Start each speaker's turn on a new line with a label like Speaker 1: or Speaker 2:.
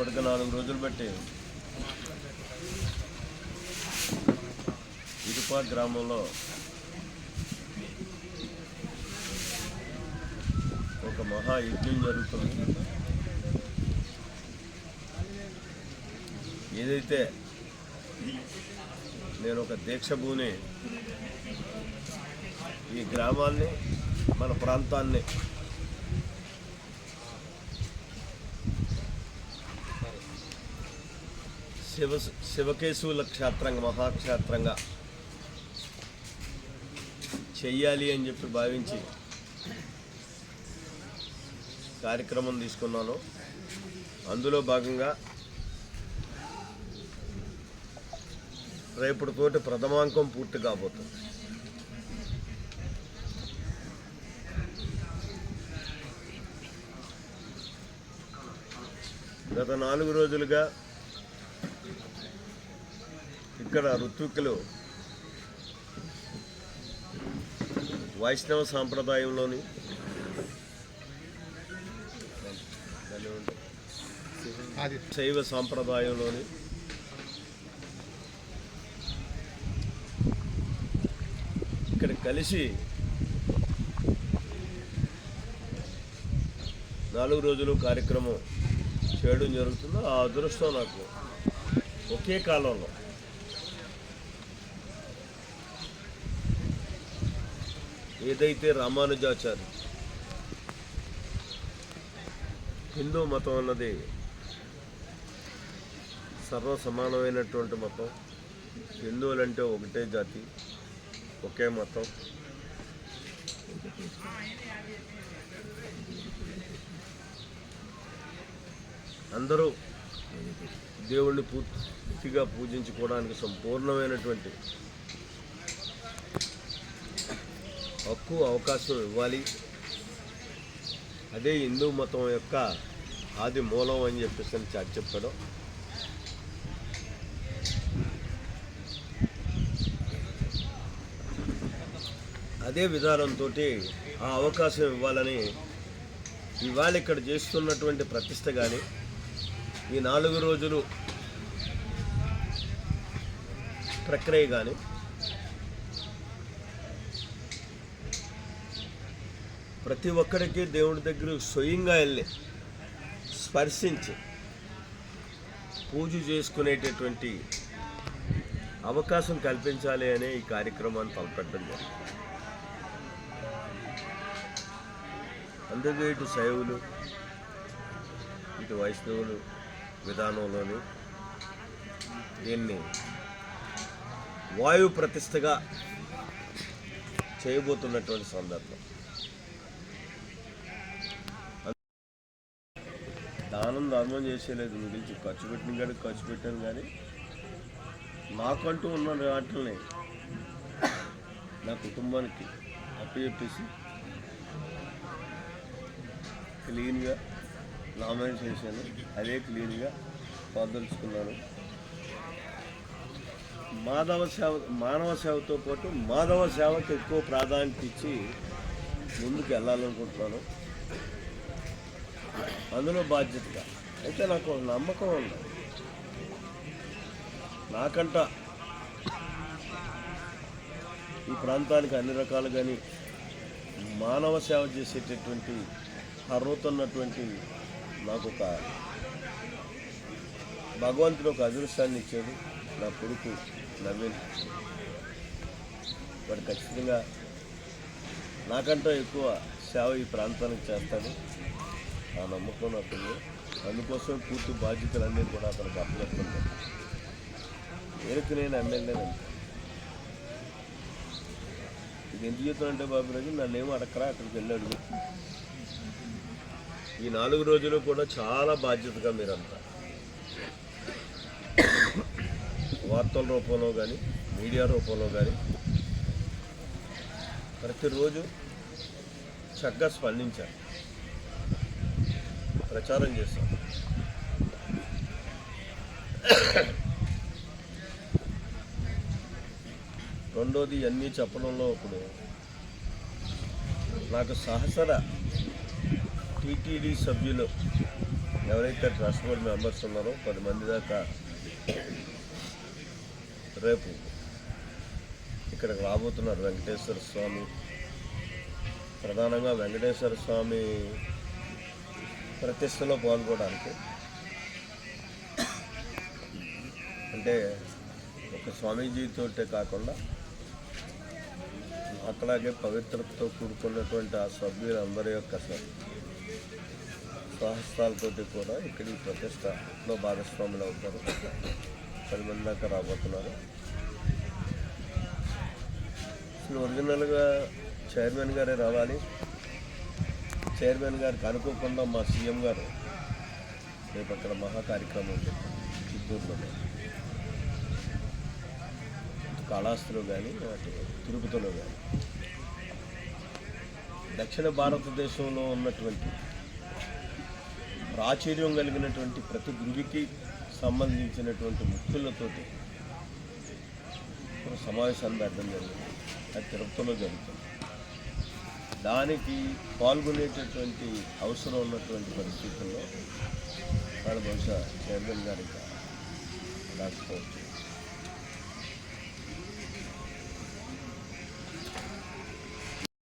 Speaker 1: ఇప్పటికి నాలుగు రోజులు బట్టి ఇరుపా గ్రామంలో ఒక మహా యజ్ఞం జరుగుతుంది. ఏదైతే నేను ఒక దీక్ష భూని ఈ గ్రామాన్ని మన ప్రాంతాన్ని శివ శివకేశవుల క్షేత్రంగా మహాక్షేత్రంగా చెయ్యాలి అని చెప్పి భావించి కార్యక్రమం తీసుకున్నాను. అందులో భాగంగా రేపటితోటి ప్రథమాంకం పూర్తి కాబోతుంది. గత నాలుగు రోజులుగా ఇక్కడ ఋత్విక్కులు వైష్ణవ సాంప్రదాయంలోని శైవ సాంప్రదాయంలోని ఇక్కడ కలిసి నాలుగు రోజులు కార్యక్రమం చేయడం జరుగుతుందో. ఆ అదృష్టం నాకు ఒకే కాలంలో. ఏదైతే రామానుజాచార్య హిందూ మతం అన్నది సర్వ సమానమైనటువంటి మతం హిందువులంటే ఒకటే జాతి ఒకే మతం. అందరూ దేవుణ్ణి పూర్తిగా పూజించుకోవడానికి సంపూర్ణమైనటువంటి హక్కు అవకాశం ఇవ్వాలి. అదే హిందూ మతం యొక్క ఆది మూలం అని చెప్పేసి అని చాటి చెప్పాడు. అదే విధానంతో ఆ అవకాశం ఇవ్వాలని ఇవాళ ఇక్కడ చేస్తున్నటువంటి ప్రతిష్ట కానీ ఈ నాలుగు రోజులు ప్రక్రియ కానీ ప్రతి ఒక్కరికి దేవుడి దగ్గర స్వయంగా వెళ్ళి స్పర్శించి పూజ చేసుకునేటటువంటి అవకాశం కల్పించాలి అనే ఈ కార్యక్రమాన్ని తలపెట్టడం జరిగింది. అందుకే ఇటు శైవులు ఇటు వైష్ణవులు విధానంలోని దీన్ని వాయు ప్రతిష్టగా చేయబోతున్నటువంటి సందర్భం. దానం ధర్మం చేసేలేదు మిగిల్చి ఖర్చు పెట్టిన కానీ ఖర్చు పెట్టాను కానీ నాకంటూ ఉన్న వాటిని నా కుటుంబానికి అప్పచెప్పేసి క్లీన్గా నామినేట్ చేశాను. అదే క్లీన్గా పొందలుచుకున్నాను. మాధవ సేవ మానవ సేవతో పాటు మాధవ సేవకు ఎక్కువ ప్రాధాన్యత ఇచ్చి ముందుకు వెళ్ళాలనుకుంటున్నాను. అందులో బాధ్యతగా. అయితే నాకు నమ్మకం ఉంది. నాకంట ఈ ప్రాంతానికి అన్ని రకాలు కానీ మానవ సేవ చేసేటటువంటి అర్హత నాకు ఒక భగవంతుడు ఒక అదృష్టాన్ని ఇచ్చాడు. నా కొడుకు నవీన్. వాడు ఖచ్చితంగా నాకంటే ఎక్కువ సేవ ఈ ప్రాంతానికి చేస్తాడు. ఆ నమ్మకం నాకు అందుకోసం పూర్తి బాధ్యతలన్నీ కూడా అతనికి అప్పచెప్తున్నాను నేరుకు నేను ఎమ్మెల్యేనంటే ఇది ఎందుకు చెప్తానంటే బాబు రోజు నన్నేమో అడక్కరా అక్కడికి వెళ్ళి అడుగు. ఈ నాలుగు రోజులు కూడా చాలా బాధ్యతగా మీరంతా. వార్తల రూపంలో కానీ మీడియా రూపంలో కానీ ప్రతిరోజు చక్కగా స్పందించారు. ప్రచారం చేశాం రెండోది అన్నీ చెప్పడంలో ఇప్పుడు నాకు సహసర టీటీడీ సభ్యులు ఎవరైతే ట్రస్ట్ బోర్డు మెంబర్స్ ఉన్నారో పది మంది దాకా రేపు ఇక్కడికి రాబోతున్నారు వెంకటేశ్వర స్వామి. ప్రధానంగా వెంకటేశ్వర స్వామి ప్రతిష్టలో పాల్గొనడానికి. అంటే ఒక స్వామీజీతోటే కాకుండా అట్లాగే పవిత్రతతో కూడుకున్నటువంటి ఆ సభ్యులందరి యొక్క స- స్వహస్తాలతోటి కూడా ఇక్కడ ఈ ప్రతిష్టలో భాగస్వాములు అవుతారు. పది మంది దాకా రాబోతున్నారు. అసలు ఒరిజినల్గా చైర్మన్ గారే రావాలి. చైర్మన్ గారికి అనుకోకుండా మా సీఎం గారు రేపు అక్కడ మహా కార్యక్రమం చిత్తూరులోనే చిత్తూరులో. కాళహస్తిలో కానీ అటు తిరుపతిలో కానీ దక్షిణ భారతదేశంలో ఉన్నటువంటి ప్రాచుర్యం కలిగినటువంటి ప్రతి గుడికి సంబంధించినటువంటి ముక్తులతో సమావేశాన్ని పెట్టడం జరిగింది. అది తిరుపతిలో జరుగుతుంది. దానికి పాల్గొనేటటువంటి అవసరం ఉన్నటువంటి పరిస్థితుల్లో వాళ్ళు బహుశా చైర్మన్ గారికి రాకపోవచ్చు.